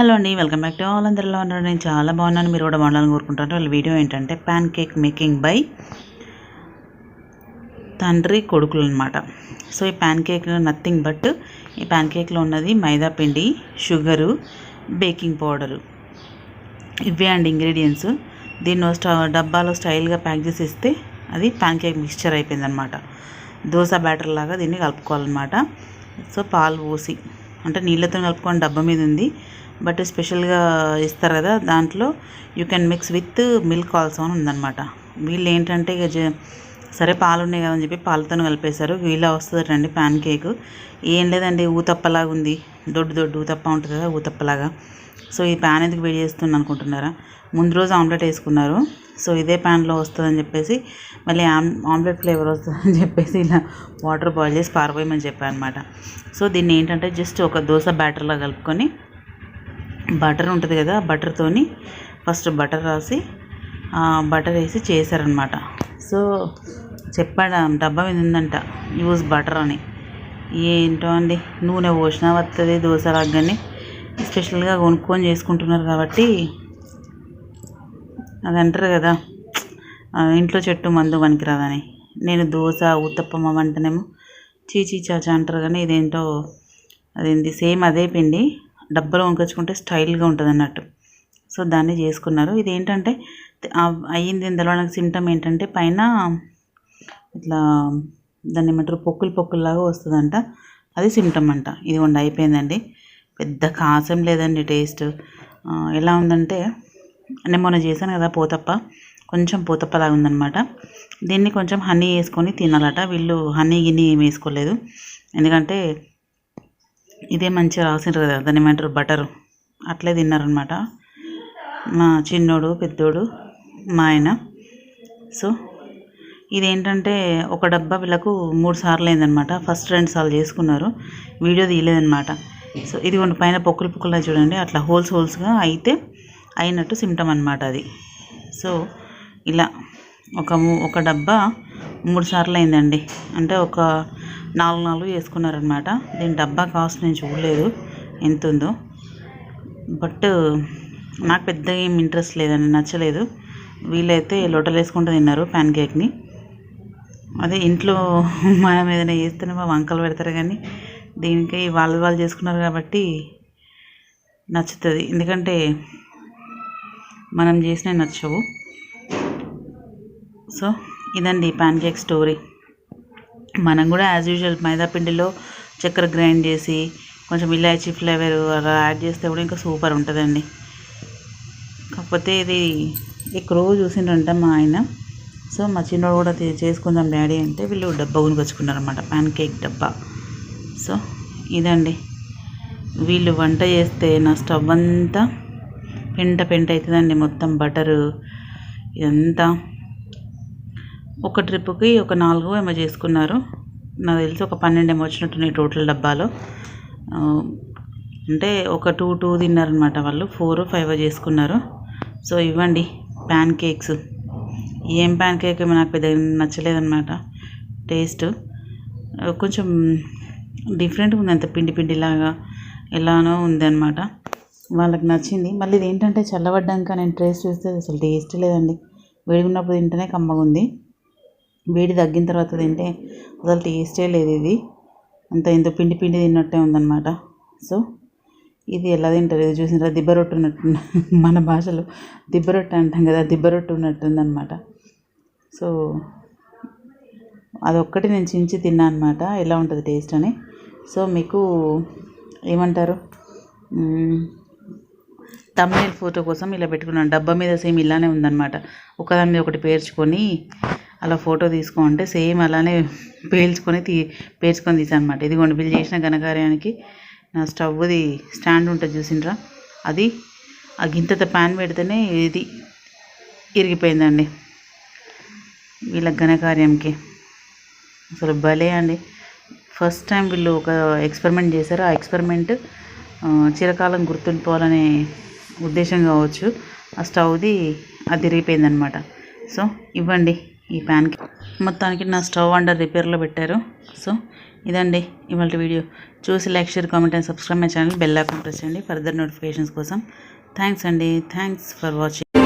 Hello అండి welcome back to all. అందరిలో ఉన్నారు. నేను చాలా బాగున్నాను. మీరు కూడా బాగుండాలని కోరుకుంటాను వాళ్ళ వీడియో ఏంటంటే ప్యాన్ కేక్ మేకింగ్ బై తండ్రి కొడుకులు అనమాట సో ఈ ప్యాన్ కేక్ నథింగ్ బట్ ఈ ప్యాన్ కేక్లో ఉన్నది మైదా పిండి షుగరు బేకింగ్ పౌడరు. ఇవే అండి ఇంగ్రీడియంట్స్ దీన్ని డబ్బాలో స్టైల్గా ప్యాక్ చేసి ఇస్తే అది ప్యాన్ కేక్ మిక్స్చర్ అయిపోయిందనమాట దోశ బ్యాటర్ లాగా దీన్ని కలుపుకోవాలన్నమాట. సో పాలు పోసి అంటే నీళ్ళతో కలుపుకొని డబ్బా మీద ఉంది. బట్ స్పెషల్గా ఇస్తారు కదా దాంట్లో you can mix with milk also అని ఉందన్నమాట. వీళ్ళు ఏంటంటే ఇక సరే పాలు ఉన్నాయి కదా అని చెప్పి పాలతో కలిపేశారు. ఇలా వస్తుందటండి ప్యాన్ కేక్. ఏం లేదండి ఊతప్పలాగా ఉంది. దొడ్డు దొడ్డు ఊతప్ప ఉంటుంది కదా ఊతప్పలాగా. సో ఈ ప్యాన్ ఎందుకు వేడి చేస్తుంది అనుకుంటున్నారా? ముందు రోజు ఆమ్లెట్ వేసుకున్నారు. సో ఇదే ప్యాన్లో వస్తుందని చెప్పేసి మళ్ళీ ఆమ్ ఆమ్లెట్ ఫ్లేవర్ వస్తుందని చెప్పేసి ఇలా వాటర్ బాయిల్ చేసి పారబోయమని చెప్పాను అనమాట సో దీన్ని ఏంటంటే జస్ట్ ఒక దోశ బ్యాటర్లో కలుపుకొని బటర్ ఉంటుంది కదా బటర్తోని ఫస్ట్ బటర్ రాసి బటర్ వేసి చేశారనమాట సో చెప్పాడు డబ్బా మీద ఉందంట యూజ్ బటర్ అని. ఏంటో అండి నూనె పోసినా వస్తుంది దోశ లాగానే స్పెషల్గా కొనుక్కొని చేసుకుంటున్నారు కాబట్టి అది అంటారు కదా ఇంట్లో చెట్టు మందు పనికిరాదని. నేను దోశ ఉత్తప్పం అవంటేనేమో చీచీ చాచా అంటారు కానీ ఇదేంటో అదేంటి సేమ్ అదే పిండి. డబ్బాలో వంకొచ్చుకుంటే స్టైల్గా ఉంటుంది అన్నట్టు సో దాన్ని చేసుకున్నారు. ఇది ఏంటంటే అయ్యింది ఇందులో నాకు సిమ్టమ్ ఏంటంటే పైన ఇట్లా దాన్ని ఏమంటారు పొక్కులు పొక్కుల్లాగా వస్తుందంట. అది సిమ్టమ్ అంట. ఇది ఉండి అయిపోయిందండి. పెద్ద కాసం లేదండి టేస్ట్. ఎలా ఉందంటే నేను మొన్న చేశాను కదా పోతప్ప. కొంచెం పోతప్పలాగా ఉందన్నమాట. దీన్ని కొంచెం హనీ వేసుకొని తినాలట. వీళ్ళు హనీ గిన్నీ ఏమి వేసుకోలేదు. ఎందుకంటే ఇదే మంచిగా రాసిండ్రు కదా దాన్ని ఏమంటారు బటరు. అట్లే తిన్నారనమాట మా చిన్నోడు పెద్దోడు మా ఆయన. సో ఇదేంటంటే ఒక డబ్బా వీళ్ళకు మూడు సార్లు అయిందనమాట ఫస్ట్ రెండు సార్లు చేసుకున్నారు. వీడియో తీయలేదనమాట సో ఇది కొన్ని పైన పొక్కులు పొక్కులు చూడండి. అట్లా హోల్స్ హోల్స్గా అయితే అయినట్టు సిమ్టమ్ అనమాట అది. సో ఇలా ఒక ము- ఒక డబ్బా మూడు సార్లు అయిందండి. అంటే ఒక నాలుగు నాలుగు వేసుకున్నారనమాట దీని డబ్బా కాస్ట్ నేను చూడలేదు. ఎంత ఉందో బట్ నాకు పెద్దగా ఏం ఇంట్రెస్ట్ లేదండి నచ్చలేదు. వీళ్ళైతే లొట్టలు వేసుకుంటూ తిన్నారు ప్యాన్ కేక్ని అదే ఇంట్లో మనం ఏదైనా వేస్తేనే మా వంకలు పెడతారు కానీ దీనికి వాళ్ళు వాళ్ళు చేసుకున్నారు కాబట్టి నచ్చుతుంది. ఎందుకంటే మనం చేసినవి నచ్చవు. సో ఇదండి ప్యాన్ కేక్ స్టోరీ. మనం కూడా యాజ్ యూజువల్ మైదాపిండిలో చక్కెర గ్రైండ్ చేసి కొంచెం ఇలాచీ ఫ్లేవర్ అలా యాడ్ చేస్తే కూడా ఇంకా సూపర్ ఉంటుందండి. కాకపోతే ఇది ఎక్కడో చూసిండ్రంట మా ఆయన. సో మా చిన్నోడు కూడా చేసుకుందాం డాడీ అంటే వీళ్ళు డబ్బా కొనుకొచ్చుకున్నారన్నమాట ప్యాన్ కేక్ డబ్బా. సో ఇదండి. వీళ్ళు వంట చేస్తే నా స్టవ్ అంతా పెంట పెంట అవుతుందండి మొత్తం బటరు ఇదంతా. ఒక ట్రిప్కి ఒక నాలుగు ఏమో చేసుకున్నారు. నాకు తెలిసి ఒక పన్నెండు ఏమో వచ్చినట్టున్నాయి టోటల్ డబ్బాలో. అంటే ఒక టూ టూ తిన్నారనమాట వాళ్ళు. ఫోర్ ఫైవ్ చేసుకున్నారు. సో ఇవ్వండి ప్యాన్ కేక్స్. ఏం ప్యాన్ కేక్ ఏమో నాకు పెద్ద నచ్చలేదన్నమాట. టేస్ట్. కొంచెం డిఫరెంట్గా ఉంది అంత పిండి పిండిలాగా ఎలానో ఉందన్నమాట. వాళ్ళకి నచ్చింది. మళ్ళీ ఇది ఏంటంటే చల్లబడ్డాక నేను ట్రేస్ చూస్తే అసలు టేస్ట్ లేదండి. వేడిగున్నప్పుడు తింటేనే కమ్మగా ఉంది వేడి తగ్గిన తర్వాత తింటే అసలు టేస్టే లేదు ఇది. అంత ఎంతో పిండి పిండి తిన్నట్టే ఉందన్నమాట. సో ఇది ఎలా తింటారు? ఇది చూసినారా? దిబ్బరొట్టు ఉన్నట్టు మన భాషలో దిబ్బ రొట్టె అంటాం కదా దిబ్బ రొట్టె ఉన్నట్టుందన్నమాట. సో అదొక్కటి నేను చించి తిన్నా అనమాట ఎలా ఉంటుంది టేస్ట్ అని. సో మీకు ఏమంటారు? తమ్నేల్ ఫోటో కోసం ఇలా పెట్టుకున్నాను. డబ్బా మీద సేమ్ ఇలానే ఉందన్నమాట. ఒకదాని మీద ఒకటి పేర్చుకొని అలా ఫోటో తీసుకో అంటే సేమ్ అలానే పేల్చుకొని తీ పేర్చుకొని తీసానమాట ఇదిగోండి బిల్ చేసిన ఘనకార్యానికి నా స్టవ్ది స్టాండ్ ఉంటుంది చూసిండ్రా? అది ఆ గింతత ప్యాన్ పెడితేనే ఇది ఇరిగిపోయిందండి. వీళ్ళ ఘనకార్యంకి. అసలు భలే అండి. ఫస్ట్ టైం వీళ్ళు ఒక ఎక్స్పెరిమెంట్ చేశారు. ఆ ఎక్స్పెరిమెంట్ చిరకాలం గుర్తుండిపోవాలనే ఉద్దేశం కావచ్చు. ఆ స్టవ్ది అది తిరిగిపోయిందనమాట సో ఇవ్వండి. ఈ ప్యాన్కి మొత్తానికి నా స్టవ్ అండర్ రిపేర్లో పెట్టారు. సో ఇదండి ఇవాళ వీడియో చూసి like share comment and subscribe my channel bell icon press చేయండి. ఫర్దర్ నోటిఫికేషన్స్ కోసం. థ్యాంక్స్ అండి. Thanks for watching